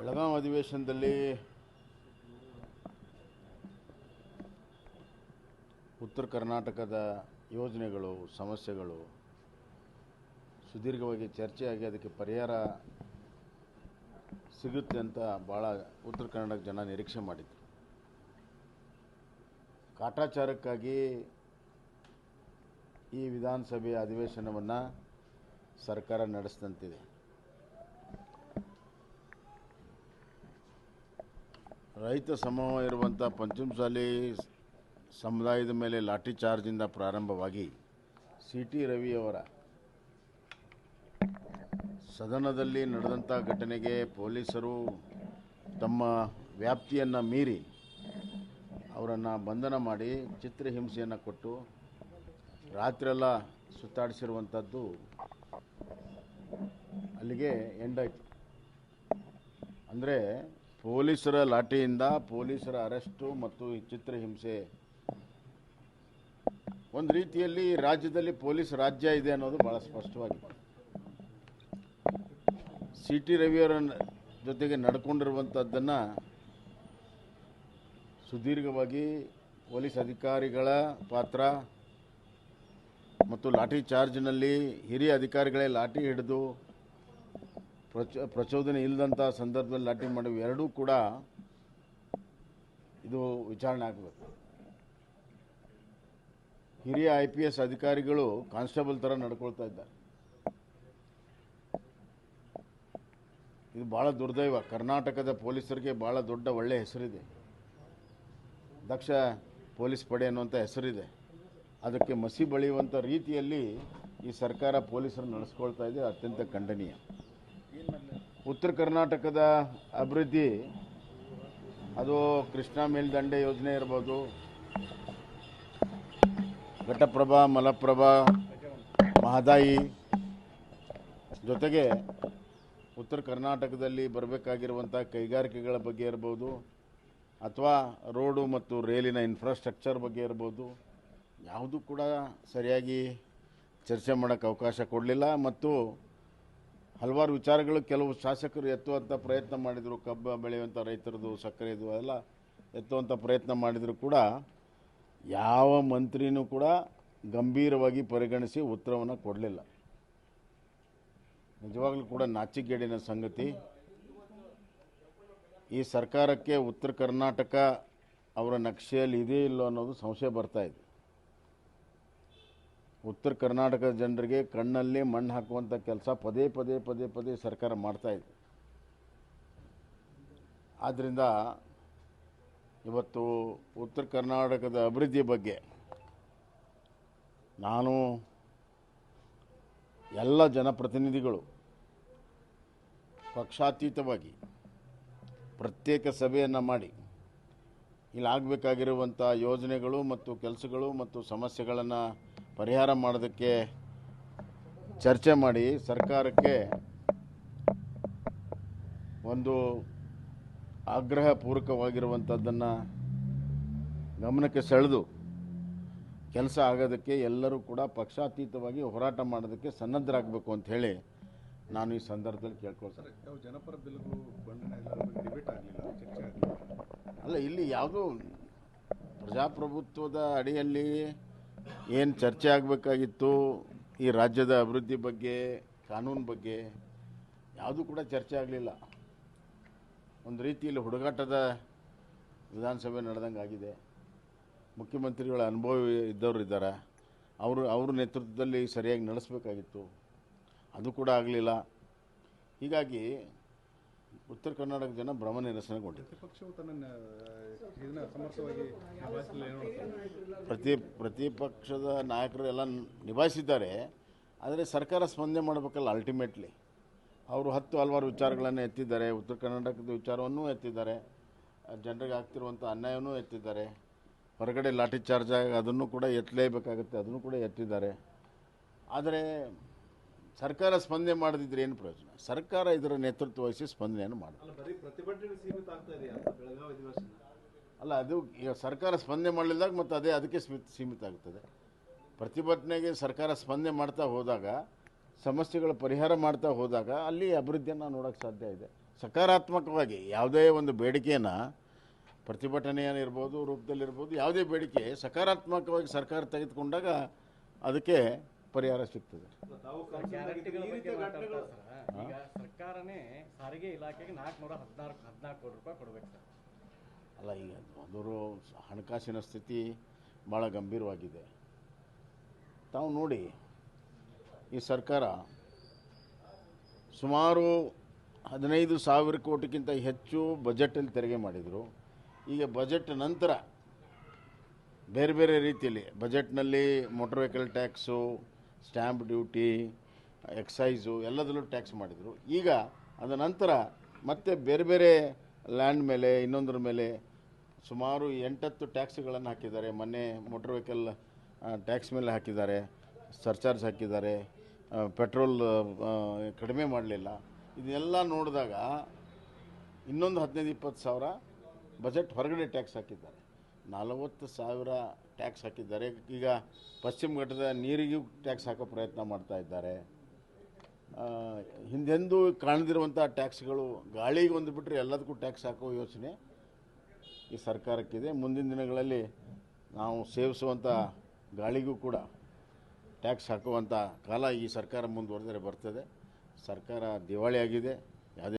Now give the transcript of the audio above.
ಬೆಳಗಾವಿ ಅಧಿವೇಶನದಲ್ಲಿ ಉತ್ತರ ಕರ್ನಾಟಕದ ಯೋಜನೆಗಳು, ಸಮಸ್ಯೆಗಳು ಸುದೀರ್ಘವಾಗಿ ಚರ್ಚೆಯಾಗಿ ಅದಕ್ಕೆ ಪರಿಹಾರ ಸಿಗುತ್ತೆ ಅಂತ ಭಾಳ ಉತ್ತರ ಕನ್ನಡ ಜನ ನಿರೀಕ್ಷೆ ಮಾಡಿದ್ರು. ಕಾಟಾಚಾರಕ್ಕಾಗಿ ಈ ವಿಧಾನಸಭೆಯ ಅಧಿವೇಶನವನ್ನು ಸರ್ಕಾರ ನಡೆಸಿದಂತಿದೆ. ರೈತ ಸಮೂಹ ಇರುವಂಥ ಪಂಚಮಸಾಲಿ ಸಮುದಾಯದ ಮೇಲೆ ಲಾಠಿ ಚಾರ್ಜಿಂದ ಪ್ರಾರಂಭವಾಗಿ ಸಿ ಟಿ ರವಿಯವರ ಸದನದಲ್ಲಿ ನಡೆದಂಥ ಘಟನೆಗೆ ಪೊಲೀಸರು ತಮ್ಮ ವ್ಯಾಪ್ತಿಯನ್ನು ಮೀರಿ ಅವರನ್ನು ಬಂಧನ ಮಾಡಿ ಚಿತ್ರಹಿಂಸೆಯನ್ನು ಕೊಟ್ಟು ರಾತ್ರಿಯೆಲ್ಲ ಸುತ್ತಾಡಿಸಿರುವಂಥದ್ದು ಅಲ್ಲಿಗೆ ಎಂಡಾಯಿತು ಅಂದರೆ ಪೊಲೀಸರ ಲಾಠಿಯಿಂದ ಪೊಲೀಸರ ಅರೆಸ್ಟು ಮತ್ತು ಚಿತ್ರ ಹಿಂಸೆ. ಒಂದು ರೀತಿಯಲ್ಲಿ ರಾಜ್ಯದಲ್ಲಿ ಪೊಲೀಸ್ ರಾಜ್ಯ ಇದೆ ಅನ್ನೋದು ಭಾಳ ಸ್ಪಷ್ಟವಾಗಿದೆ. ಸಿ ಟಿ ರವಿಯವರ ಜೊತೆಗೆ ನಡ್ಕೊಂಡಿರುವಂಥದ್ದನ್ನು ಸುದೀರ್ಘವಾಗಿ ಪೊಲೀಸ್ ಅಧಿಕಾರಿಗಳ ಪಾತ್ರ ಮತ್ತು ಲಾಠಿ ಚಾರ್ಜ್ನಲ್ಲಿ ಹಿರಿಯ ಅಧಿಕಾರಿಗಳೇ ಲಾಠಿ ಹಿಡಿದು ಪ್ರಚ, ಪ್ರಚೋದನೆ ಇಲ್ಲದಂಥ ಸಂದರ್ಭದಲ್ಲಿ ಲಾಠಿ ಮಾಡುವ ಎರಡೂ ಕೂಡ ಇದು ವಿಚಾರಣೆ ಆಗಬೇಕು. ಹಿರಿಯ ಐ ಪಿ ಎಸ್ ಅಧಿಕಾರಿಗಳು ಕಾನ್ಸ್ಟೇಬಲ್ ಥರ ನಡ್ಕೊಳ್ತಾ ಇದ್ದಾರೆ. ಇದು ಭಾಳ ದುರ್ದೈವ. ಕರ್ನಾಟಕದ ಪೊಲೀಸರಿಗೆ ಭಾಳ ದೊಡ್ಡ ಒಳ್ಳೆಯ ಹೆಸರಿದೆ. ದಕ್ಷ ಪೊಲೀಸ್ ಪಡೆ ಅನ್ನುವಂಥ ಹೆಸರಿದೆ. ಅದಕ್ಕೆ ಮಸಿ ಬಳಿಯುವಂಥ ರೀತಿಯಲ್ಲಿ ಈ ಸರ್ಕಾರ ಪೊಲೀಸರು ನಡೆಸ್ಕೊಳ್ತಾ ಇದೆ. ಅತ್ಯಂತ ಖಂಡನೀಯ. ಉತ್ತರ ಕರ್ನಾಟಕದ ಅಭಿವೃದ್ಧಿ, ಅದು ಕೃಷ್ಣಾ ಮೇಲ್ದಂಡೆ ಯೋಜನೆ ಇರ್ಬೋದು, ಘಟಪ್ರಭಾ, ಮಲಪ್ರಭಾ, ಮಹದಾಯಿ ಜೊತೆಗೆ ಉತ್ತರ ಕರ್ನಾಟಕದಲ್ಲಿ ಬರಬೇಕಾಗಿರುವಂಥ ಕೈಗಾರಿಕೆಗಳ ಬಗ್ಗೆ ಇರ್ಬೋದು, ಅಥವಾ ರೋಡು ಮತ್ತು ರೈಲಿನ ಇನ್ಫ್ರಾಸ್ಟ್ರಕ್ಚರ್ ಬಗ್ಗೆ ಇರ್ಬೋದು, ಯಾವುದೂ ಕೂಡ ಸರಿಯಾಗಿ ಚರ್ಚೆ ಮಾಡೋಕ್ಕೆ ಅವಕಾಶ ಕೊಡಲಿಲ್ಲ. ಮತ್ತು ಹಲವಾರು ವಿಚಾರಗಳು ಕೆಲವು ಶಾಸಕರು ಎತ್ತುವಂಥ ಪ್ರಯತ್ನ ಮಾಡಿದರು, ಕಬ್ಬು ಬೆಳೆಯುವಂಥ ರೈತರದು ಸಕ್ಕರೆದು ಎಲ್ಲ ಎತ್ತುವಂಥ ಪ್ರಯತ್ನ ಮಾಡಿದರೂ ಕೂಡ ಯಾವ ಮಂತ್ರಿನೂ ಕೂಡ ಗಂಭೀರವಾಗಿ ಪರಿಗಣಿಸಿ ಉತ್ತರವನ್ನು ಕೊಡಲಿಲ್ಲ. ನಿಜವಾಗ್ಲೂ ಕೂಡ ನಾಚಿಗೇಡಿನ ಸಂಗತಿ. ಈ ಸರ್ಕಾರಕ್ಕೆ ಉತ್ತರ ಕರ್ನಾಟಕ ಅವರ ನಕ್ಷೆಯಲ್ಲಿ ಇದೇ ಇಲ್ಲೋ ಅನ್ನೋದು ಸಂಶಯ ಬರ್ತಾ ಇದೆ. ಉತ್ತರ ಕರ್ನಾಟಕದ ಜನರಿಗೆ ಕಣ್ಣಲ್ಲಿ ಮಣ್ಣು ಹಾಕುವಂಥ ಕೆಲಸ ಪದೇ ಪದೇ ಪದೇ ಪದೇ ಸರ್ಕಾರ ಮಾಡ್ತಾ ಇದೆ. ಆದ್ದರಿಂದ ಇವತ್ತು ಉತ್ತರ ಕರ್ನಾಟಕದ ಅಭಿವೃದ್ಧಿ ಬಗ್ಗೆ ನಾನು ಎಲ್ಲ ಜನಪ್ರತಿನಿಧಿಗಳು ಪಕ್ಷಾತೀತವಾಗಿ ಪ್ರತ್ಯೇಕ ಸಭೆಯನ್ನು ಮಾಡಿ ಇಲ್ಲಿ ಆಗಬೇಕಾಗಿರುವಂಥ ಯೋಜನೆಗಳು ಮತ್ತು ಕೆಲಸಗಳು ಮತ್ತು ಸಮಸ್ಯೆಗಳನ್ನು ಪರಿಹಾರ ಮಾಡೋದಕ್ಕೆ ಚರ್ಚೆ ಮಾಡಿ ಸರ್ಕಾರಕ್ಕೆ ಒಂದು ಆಗ್ರಹ ಪೂರಕವಾಗಿರುವಂಥದ್ದನ್ನು ಗಮನಕ್ಕೆ ಸೆಳೆದು ಕೆಲಸ ಆಗೋದಕ್ಕೆ ಎಲ್ಲರೂ ಕೂಡ ಪಕ್ಷಾತೀತವಾಗಿ ಹೋರಾಟ ಮಾಡೋದಕ್ಕೆ ಸನ್ನದ್ಧರಾಗಬೇಕು ಅಂತ ಹೇಳಿ ನಾನು ಈ ಸಂದರ್ಭದಲ್ಲಿ ಕೇಳ್ಕೊಳ್ತೇನೆ ಅಲ್ಲ ಇಲ್ಲಿ ಯಾವುದು ಪ್ರಜಾಪ್ರಭುತ್ವದ ಅಡಿಯಲ್ಲಿ ಏನು ಚರ್ಚೆ ಆಗಬೇಕಾಗಿತ್ತು ಈ ರಾಜ್ಯದ ಅಭಿವೃದ್ಧಿ ಬಗ್ಗೆ, ಕಾನೂನು ಬಗ್ಗೆ? ಯಾವುದೂ ಕೂಡ ಚರ್ಚೆ ಆಗಲಿಲ್ಲ. ಒಂದು ರೀತಿಯಲ್ಲಿ ಹುಡುಗಾಟದ ವಿಧಾನಸಭೆ ನಡೆದಂಗೆ ಆಗಿದೆ. ಮುಖ್ಯಮಂತ್ರಿಗಳ ಅನುಭವ ಇದ್ದವರು ಇದ್ದಾರೆ. ಅವರು, ಅವ್ರ ನೇತೃತ್ವದಲ್ಲಿ ಸರಿಯಾಗಿ ನಡೆಸಬೇಕಾಗಿತ್ತು. ಅದು ಕೂಡ ಆಗಲಿಲ್ಲ. ಹೀಗಾಗಿ ಉತ್ತರ ಕರ್ನಾಟಕ ಜನ ಭ್ರಮ ನಿರಸನಗೊಂಡಿದೆ ಪ್ರತಿ ಪ್ರತಿಪಕ್ಷದ ನಾಯಕರು ಎಲ್ಲ ನಿಭಾಯಿಸಿದ್ದಾರೆ ಆದರೆ ಸರ್ಕಾರ ಸ್ಪಂದನೆ ಮಾಡಬೇಕಲ್ಲ ಅಲ್ಟಿಮೇಟ್ಲಿ ಅವರು ಹತ್ತು ಹಲವಾರು ವಿಚಾರಗಳನ್ನು ಎತ್ತಿದ್ದಾರೆ ಉತ್ತರ ಕರ್ನಾಟಕದ ವಿಚಾರವನ್ನು ಎತ್ತಿದ್ದಾರೆ ಜನರಿಗೆ ಆಗ್ತಿರುವಂಥ ಅನ್ಯಾಯವನ್ನೂ ಎತ್ತಿದ್ದಾರೆ ಹೊರಗಡೆ ಲಾಠಿ ಚಾರ್ಜ್ ಆಗಿ ಅದನ್ನು ಕೂಡ ಎತ್ತಲೇಬೇಕಾಗುತ್ತೆ ಅದನ್ನು ಕೂಡ ಎತ್ತಿದ್ದಾರೆ. ಆದರೆ ಸರ್ಕಾರ ಸ್ಪಂದನೆ ಮಾಡದಿದ್ರೆ ಏನು ಪ್ರಯೋಜನ? ಸರ್ಕಾರ ಇದರ ನೇತೃತ್ವ ವಹಿಸಿ ಸ್ಪಂದನೆಯನ್ನು ಅಧಿವೇಶನ? ಅಲ್ಲ ಅದು ಈಗ ಸರ್ಕಾರ ಸ್ಪಂದನೆ ಮಾಡಲಿದ್ದಾಗ ಮತ್ತು ಅದೇ ಅದಕ್ಕೆ ಸ್ಮಿತ್ ಸೀಮಿತ ಆಗ್ತದೆ. ಪ್ರತಿಭಟನೆಗೆ ಸರ್ಕಾರ ಸ್ಪಂದನೆ ಮಾಡ್ತಾ ಹೋದಾಗ ಸಮಸ್ಯೆಗಳ ಪರಿಹಾರ ಮಾಡ್ತಾ ಹೋದಾಗ ಅಲ್ಲಿ ಅಭಿವೃದ್ಧಿಯನ್ನು ನೋಡೋಕ್ಕೆ ಸಾಧ್ಯ ಇದೆ. ಸಕಾರಾತ್ಮಕವಾಗಿ ಯಾವುದೇ ಒಂದು ಬೇಡಿಕೆಯನ್ನು ಪ್ರತಿಭಟನೆಯನ್ನಿರ್ಬೋದು ರೂಪದಲ್ಲಿರ್ಬೋದು ಯಾವುದೇ ಬೇಡಿಕೆ ಸಕಾರಾತ್ಮಕವಾಗಿ ಸರ್ಕಾರ ತೆಗೆದುಕೊಂಡಾಗ ಅದಕ್ಕೆ ಪರಿಹಾರ ಸಿಗ್ತದೆ. ಸರ್ಕಾರನೇ ಸಾರಿಗೆ ಇಲಾಖೆಗೆ ನಾಲ್ಕುನೂರ ಹದಿನಾಲ್ಕು ಹದಿನಾಲ್ಕು ಕೋಟಿ ರೂಪಾಯಿ ಕೊಡ್ಬೇಕು ಸರ್. ಅಲ್ಲ ಈಗ ಅದರ ಹಣಕಾಸಿನ ಸ್ಥಿತಿ ಭಾಳ ಗಂಭೀರವಾಗಿದೆ. ತಾವು ನೋಡಿ ಈ ಸರ್ಕಾರ ಸುಮಾರು ಹದಿನೈದು ಸಾವಿರ ಕೋಟಿಗಿಂತ ಹೆಚ್ಚು ಬಜೆಟಲ್ಲಿ ತೆರಿಗೆ ಮಾಡಿದರು. ಈಗ ಬಜೆಟ್ ನಂತರ ಬೇರೆ ಬೇರೆ ರೀತಿಯಲ್ಲಿ ಬಜೆಟ್ನಲ್ಲಿ motor vehicle tax stamp duty excise ಎಲ್ಲದರಲ್ಲೂ ಟ್ಯಾಕ್ಸ್ ಮಾಡಿದರು. ಈಗ ಅದ ನಂತರ ಮತ್ತೆ ಬೇರೆ ಬೇರೆ ಲ್ಯಾಂಡ್ ಮೇಲೆ, ಇನ್ನೊಂದರ ಮೇಲೆ ಸುಮಾರು ಎಂಟತ್ತು ಟ್ಯಾಕ್ಸ್ಗಳನ್ನು ಹಾಕಿದ್ದಾರೆ. ಮೊನ್ನೆ ಮೋಟರ್ ವೆಹಿಕಲ್ ಟ್ಯಾಕ್ಸ್ ಮೇಲೆ ಹಾಕಿದ್ದಾರೆ. ಸರ್ಚಾರ್ಜ್ ಹಾಕಿದ್ದಾರೆ. ಪೆಟ್ರೋಲ್ ಕಡಿಮೆ ಮಾಡಲಿಲ್ಲ. ಇದೆಲ್ಲ ನೋಡಿದಾಗ ಇನ್ನೊಂದು ಹದಿನೈದು, ಇಪ್ಪತ್ತು ಸಾವಿರ ಬಜೆಟ್ ಹೊರಗಡೆ ಟ್ಯಾಕ್ಸ್ ಹಾಕಿದ್ದಾರೆ. ನಲವತ್ತು ಸಾವಿರ ಟ್ಯಾಕ್ಸ್ ಹಾಕಿದ್ದಾರೆ. ಈಗ ಪಶ್ಚಿಮ ಘಟ್ಟದ ನೀರಿಗೂ ಟ್ಯಾಕ್ಸ್ ಹಾಕೋ ಪ್ರಯತ್ನ ಮಾಡ್ತಾ ಇದ್ದಾರೆ. ಹಿಂದೆಂದೂ ಕಾಣದಿರುವಂಥ ಟ್ಯಾಕ್ಸ್ಗಳು ಗಾಳಿಗೆ ಒಂದು ಬಿಟ್ಟರೆ ಎಲ್ಲದಕ್ಕೂ ಟ್ಯಾಕ್ಸ್ ಹಾಕೋ ಯೋಚನೆ ಈ ಸರ್ಕಾರಕ್ಕಿದೆ. ಮುಂದಿನ ದಿನಗಳಲ್ಲಿ ನಾವು ಸೇವಿಸುವಂಥ ಗಾಳಿಗೂ ಕೂಡ ಟ್ಯಾಕ್ಸ್ ಹಾಕುವಂಥ ಕಾಲ ಈ ಸರ್ಕಾರ ಮುಂದುವರೆದರೆ ಬರ್ತದೆ. ಸರ್ಕಾರ ದಿವಾಳಿಯಾಗಿದೆ.